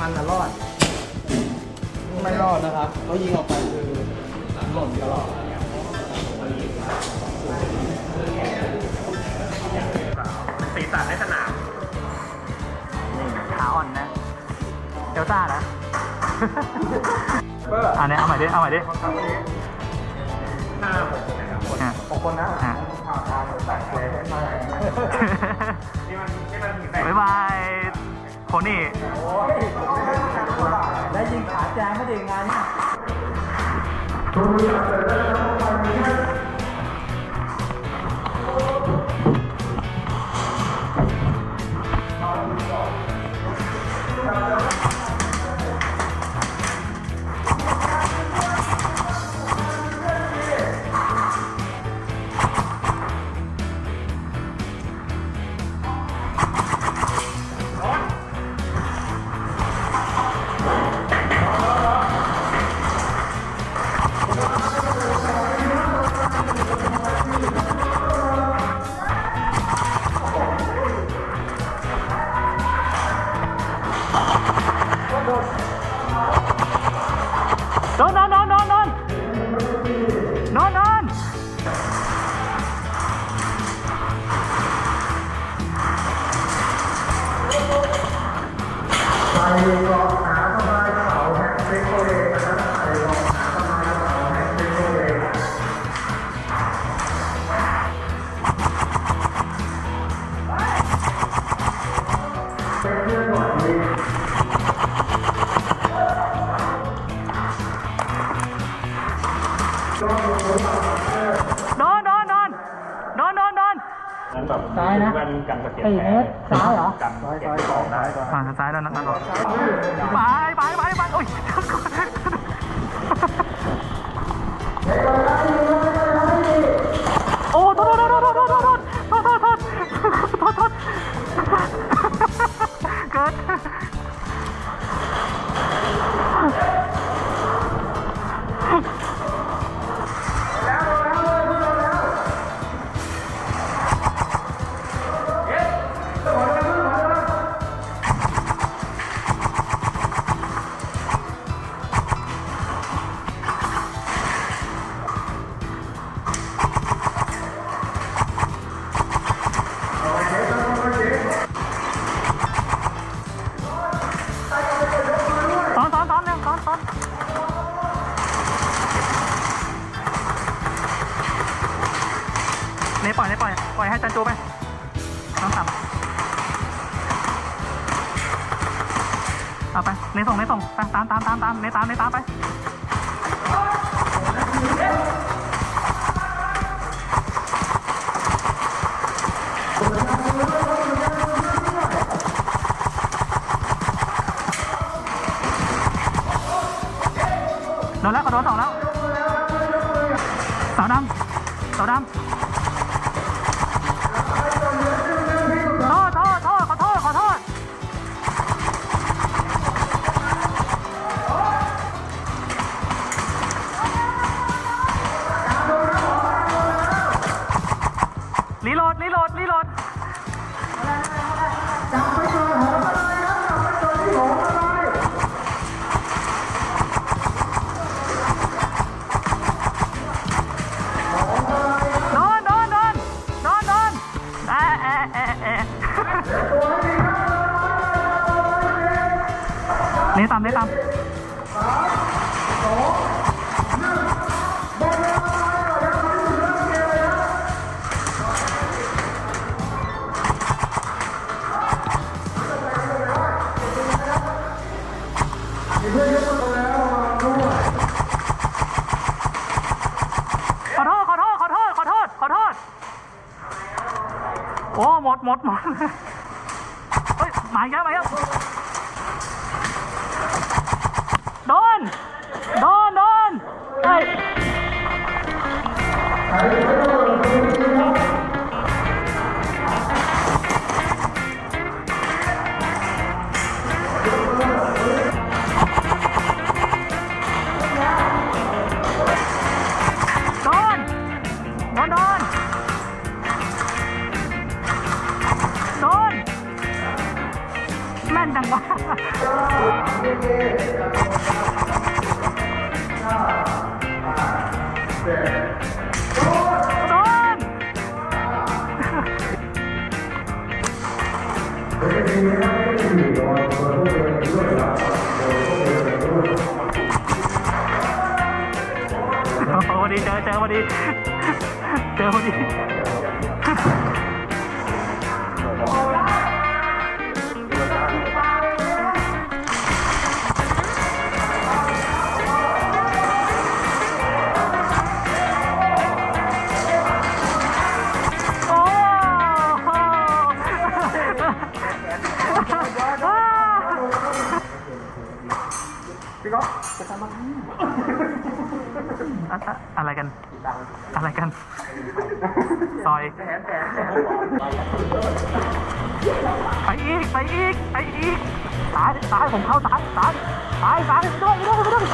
มันน่ะรอด ไม่รอดนะครับเขายิงออกไปคือหล่นตลอดสีสันในสนาม ขาอ่อนนะเอลซ่านะเบอร์อ่าเนี่ยเอาใหม่ดิ เอาใหม่ดิห้าหกนะครับคนอะของคนนะอะ ข่าวทางต่างเลยมานี่มันนี่มันมีแต่บ๊ายบาย โคนี่แล้วยิงขาแจงไม่ได้งานเนี่ย กันกระเทียบแท้ซ้ายเหรอกันซ้ายเก็บซ้ายของได้ซ้ายอ่าซ้ายแล้วนะนั่นหรอไปไปไปไปโอ้ยโอ้โทษโทษโทษโทษโทษโทษโทษโทษโทษโทษโทษโทษเกิด ล่อยปให้จันจูไปน้องต่ำเอาไปเนส่งเนส่งไปตามตามตามตามเนตามเนตามไปโดนแล้วเขาโดนสองแล้วเสาดำเสาดำ นี่ตามนี่ตามขอโทษขอโทษขอโทษขอโทษขอโทษโอ้หมดหมดหมดเฮ้ยมาอีกแล้วมาอีกแล้ว จังวะโดนเฮ้ยดีนะครับไม่ได้อยู่รอตัวพวกเดินด้วยเหรอตัวพวกเดินด้วยโอ้โหพอดีเจอเจอพอดีเจอพอดี อะอะไรกัน อะไรกัน ซอย ไปอีก ไปอีก ไปอีก ตาย ตาย ผมเข้าตาย ตาย ตายตายไปด้วยไปด้วยไปด้วย